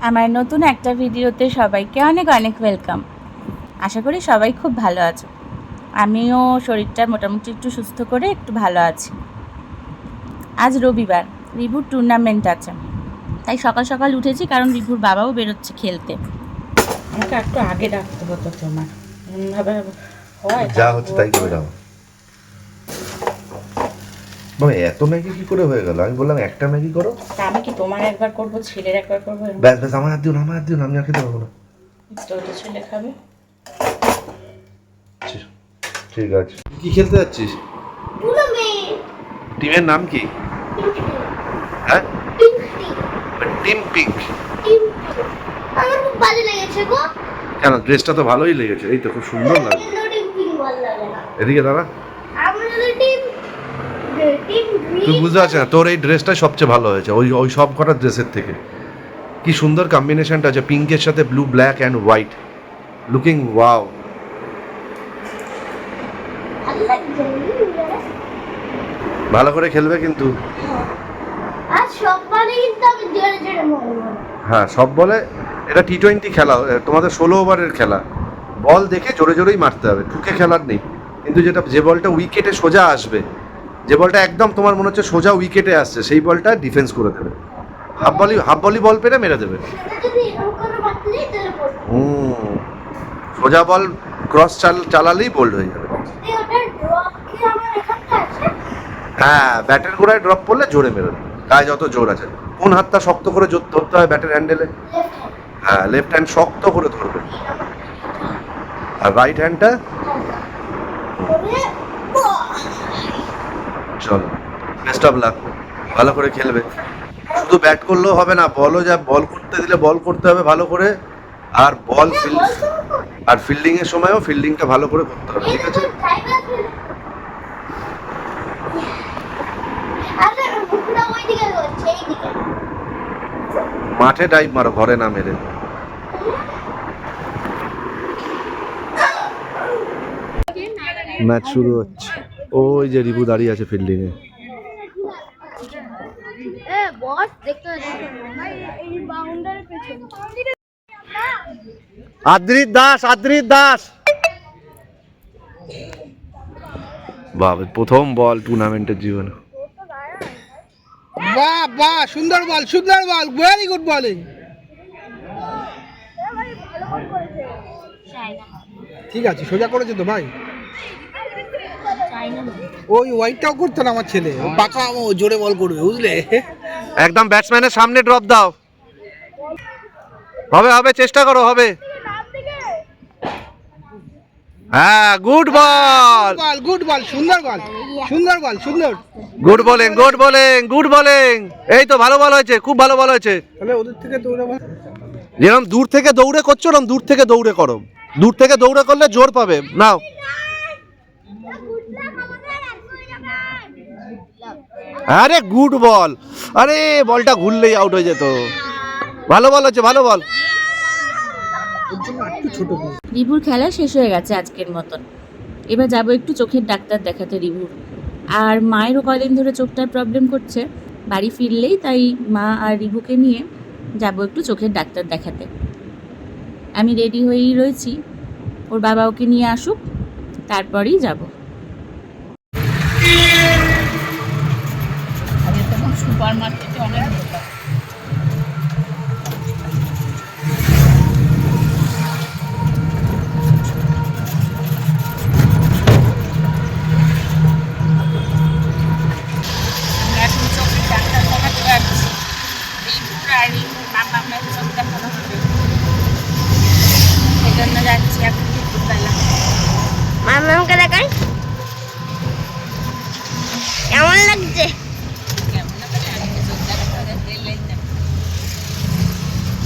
আমার নতুন একটা ভিডিওতে সবাইকে অনেক অনেক ওয়েলকাম আশা করি সবাই খুব ভালো আছো। আমিও শরীরটা মোটামুটি একটু সুস্থ করে একটু ভালো আছি। আজ রবিবার রিভুর টুর্নামেন্ট আছে। তাই সকাল সকাল উঠেছি কারণ রিভুর বাবাও বেরোচ্ছে খেলতে। আমাকে একটু আগে ডাকতে হতো তোমার। হয় যা হচ্ছে তাই করে যাও বাবা এত ম্যাগি কি করে হয়ে গেল? আমি বললাম একটা ম্যাগি করো। আমি কি তোমার একবার করব ছেলের একবার করব ব্যাস ব্যাস আমার হাত দিও না আমার হাত দিও না আমি আর খেতে পারব না। তো ছেলে খাবে। ঠিক- আছে। কি খেলতে যাচ্ছিস? টিমের নাম কি? হ্যাঁ? টিম পিঙ্ক আমার খুব ভালো লেগেছে গো। কেন ড্রেসটা তো ভালোই লেগেছে এই তো খুব সুন্দর লাগে এদিকে দাঁড়া আমার যদি টিম টিম তুই বুঝতে পারছিস না তোর এই ড্রেসটাই সবচেয়ে ভালো হয়েছে ওই ওই সব কটা ড্রেসের থেকে। কি সুন্দর কম্বিনেশনটা আছে পিঙ্কের সাথে blue black and white looking wow ভালো করে খেলবে কিন্তু। মারবো। হ্যাঁ সব বলে এটা টি টোয়েন্টি খেলা তোমাদের ষোলো ওভারের খেলা। বল দেখে জোরে জোরেই মারতে হবে ঠুকে খেলার নেই। কিন্তু যেটা যে বলটা উইকেটে সোজা আসবে যে বলটা একদম তোমার মনে হচ্ছে সোজা উইকেটে আসছে, সেই বলটা ডিফেন্স করে দেবে। হাফ বলি হাফ বলি বল পেরে মেরে দেবে। হুম। সোজা বল ক্রস চাল চালালেই বোল্ড হয়ে যাবে। হ্যাঁ ব্যাটের গোড়ায় ড্রপ করলে জোরে মেরোবে গায়ে যত জোর আছে। কোন হাতটা শক্ত করে জোর ধরতে হয় ব্যাটের হ্যান্ডেলে হ্যাঁ লেফট হ্যান্ড শক্ত করে ধরবে। আর রাইট হ্যান্ডটা! চলো। বেস্ট অফ লাক ভালো করে খেলবে। শুধু ব্যাট করলেও হবে না বলও যা বল করতে দিলে বল করতে হবে ভালো করে। আর বল ফিল্ড করো। আর ফিল্ডিং এর সময়ও ফিল্ডিংটা ভালো করে করতে হবে ঠিক আছে? এইদিকে মাঠে ডাইভ মারো ঘরে না মেরে। ম্যাচ শুরু হচ্ছে। ওই যে রিভু দাঁড়িয়ে আছে ফিল্ডিং এ। এ বস দেখতে এই বাউন্ডারির পেছনে আদ্রিত দাস আদ্রিত দাস। বাবা প্রথম বল টুর্নামেন্টের জীবনে। বাহ বাহ সুন্দর বল সুন্দর বল ভেরি গুড বলিং ঠিক আছে সোজা করেছে তো ভাই। ওই ওয়াইটটাও করতো না আমার ছেলে। পাকা জোরে বল করবে বুঝলে? একদম ব্যাটসম্যানের সামনে ড্রপ দাও। হবে হবে চেষ্টা করো হবে। হ্যাঁ গুড বল বল গুড বল সুন্দর বল সুন্দর বল সুন্দর। Good bowling good bowling good bowling এই তো ভালো বল হয়েছে খুব ভালো বল হয়েছে। তাহলে ওদের থেকে দৌড়ে যেরকম দূর থেকে দৌড়ে করছ ওরকম দূর থেকে দৌড়ে করো। দূর থেকে দৌড়ে করলে জোর পাবে। নাও। আরে গুড বল। আরে, বলটা ঘুরলেই আউট হয়ে যেত। ভালো বল হচ্ছে, ভালো বল। রিভুর খেলা শেষ হয়ে গেছে আজকের মতন। এবার যাব একটু চোখের ডাক্তার দেখাতে রিভুর। আর মায়েরও কয়দিন ধরে চোখটার প্রবলেম করছে। বাড়ি ফিরলেই তাই মা আর রিভুকে নিয়ে যাব একটু চোখের ডাক্তার দেখাতে। আমি রেডি হয়েই রয়েছি। ওর বাবা ওকে নিয়ে আসুক, তারপরেই যাব। সুপার মার্কেটে অনেক এখন চোখের ডাক্তার দেখাতে যাচ্ছি রিভুর আর রিভুর মামামের চোখ দেখানো হবে সেই জন্য যাচ্ছি এখন দুপুরবেলা মামাকে দেখাই কেমন লাগছে কেমন লাগে আজকে চোখ দেখাতে হবে রেলের যাবে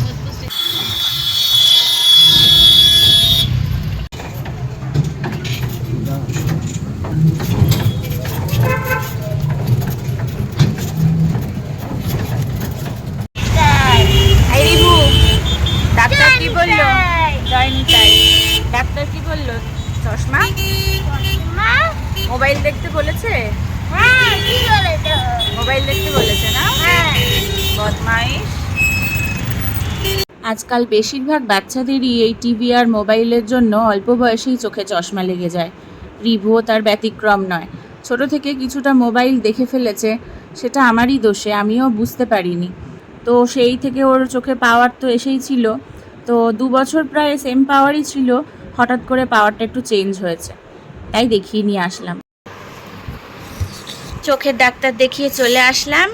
সত্যি সত্যি এই রিভু ডাক্তার কি বলল জয়নি তাই ডাক্তার কি বলল চশমা? মোবাইল দেখতে বলেছে? হ্যাঁ কি মোবাইল দেখতে বলেছে না? হ্যাঁ। বদমাইশ। আজকাল বেশিরভাগ বাচ্চাদেরই এই টিভি আর মোবাইলের জন্য অল্প বয়সেই চোখে চশমা লেগে যায়। রিভুও তার ব্যতিক্রম নয়। ছোট থেকে কিছুটা মোবাইল দেখে ফেলেছে সেটা আমারই দোষে আমিও বুঝতে পারিনি। তো সেই থেকে ওর চোখে পাওয়ার তো এসেই ছিল। তো দু বছর প্রায় সেম পাওয়ারই ছিল। হঠাৎ করে পাওয়ারটা একটু চেঞ্জ হয়েছে। তাই দেখিয়ে নিয়ে আসলাম। চোখের ডাক্তার দেখিয়ে চলে আসলাম।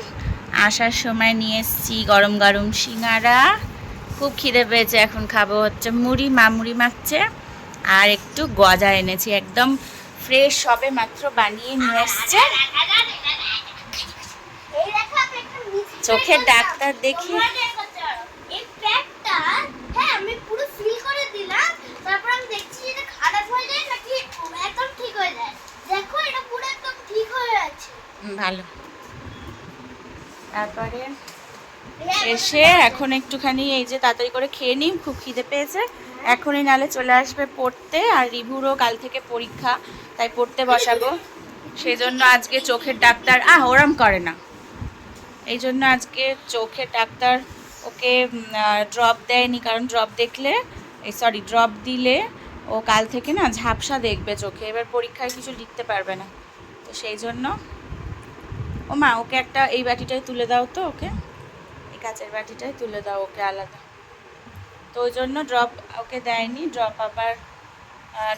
আসার সময় নিয়ে এসেছি গরম গরম সিঙ্গারা। খুব খিদে পেয়েছে এখন খাব হচ্ছে মুড়ি মা মুড়ি মাখছে। আর একটু গজা এনেছি একদম ফ্রেশ সবে মাত্র বানিয়ে নিয়ে এসছে। চোখের ডাক্তার দেখিয়ে তোমরা দেখো তো। এই প্যাকটা হ্যাঁ আমি পুরো ফিল করে দিলাম তারপর আমি দেখছি যে এটা খারাপ হয়ে যায় নাকি একদম ঠিক হয়ে যায় দেখো এটা পুরো একদম ঠিক হয়ে আছে হুম, ভালো। তারপরে হ্যাঁ, এসে এখন একটুখানি এই যে তাড়াতাড়ি করে খেয়ে নিই খুব খিদে পেয়েছে। এখনই নালে চলে আসবে পড়তে আর রিভুরও কাল থেকে পরীক্ষা তাই পড়তে বসাবো। সেই জন্য আজকে চোখের ডাক্তার আহ ওরম করে না। এই জন্য আজকে চোখের ডাক্তার ওকে ড্রপ দেয়নি কারণ ড্রপ দেখলে এই সরি ড্রপ দিলে ও কাল থেকে না ঝাপসা দেখবে চোখে। এবার পরীক্ষায় কিছু লিখতে পারবে না। তো সেই জন্য ও মা, ওকে একটা এই বাটিটাই তুলে দাও তো ওকে। এই কাঁচের বাটিটাই তুলে দাও, ওকে আলাদা। তো ওই জন্য ড্রপ ওকে দেয়নি ড্রপ আবার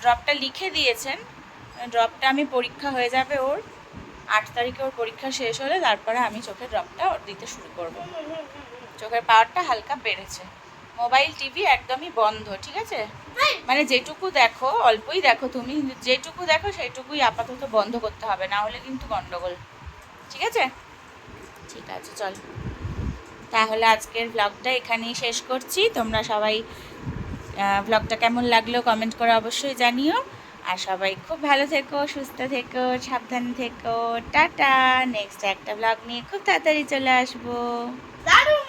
ড্রপটা লিখে দিয়েছেন। ড্রপটা আমি পরীক্ষা হয়ে যাবে ওর। আট তারিখে ওর পরীক্ষা শেষ হলে তারপরে আমি চোখের ড্রপটা ওর দিতে শুরু করব। চোখের পাওয়ারটা হালকা বেড়েছে। মোবাইল, টিভি একদমই বন্ধ, ঠিক আছে? মানে যেটুকু দেখো, অল্পই দেখো তুমি। যেটুকু দেখো, সেইটুকুই আপাতত বন্ধ করতে হবে। না হলে কিন্তু গন্ডগোল। ঠিক আছে? ঠিক আছে, চল। তাহলে আজকের ব্লগটা এখানেই শেষ করছি। তোমরা সবাই ব্লগটা কেমন লাগল কমেন্ট করে অবশ্যই জানিও। আর সবাই খুব ভালো থেকো, সুস্থ থেকো, সাবধানে থেকো। টাটা! নেক্সট একটা ব্লগ নিয়ে খুব তাড়াতাড়ি চলে আসব। দারুণ!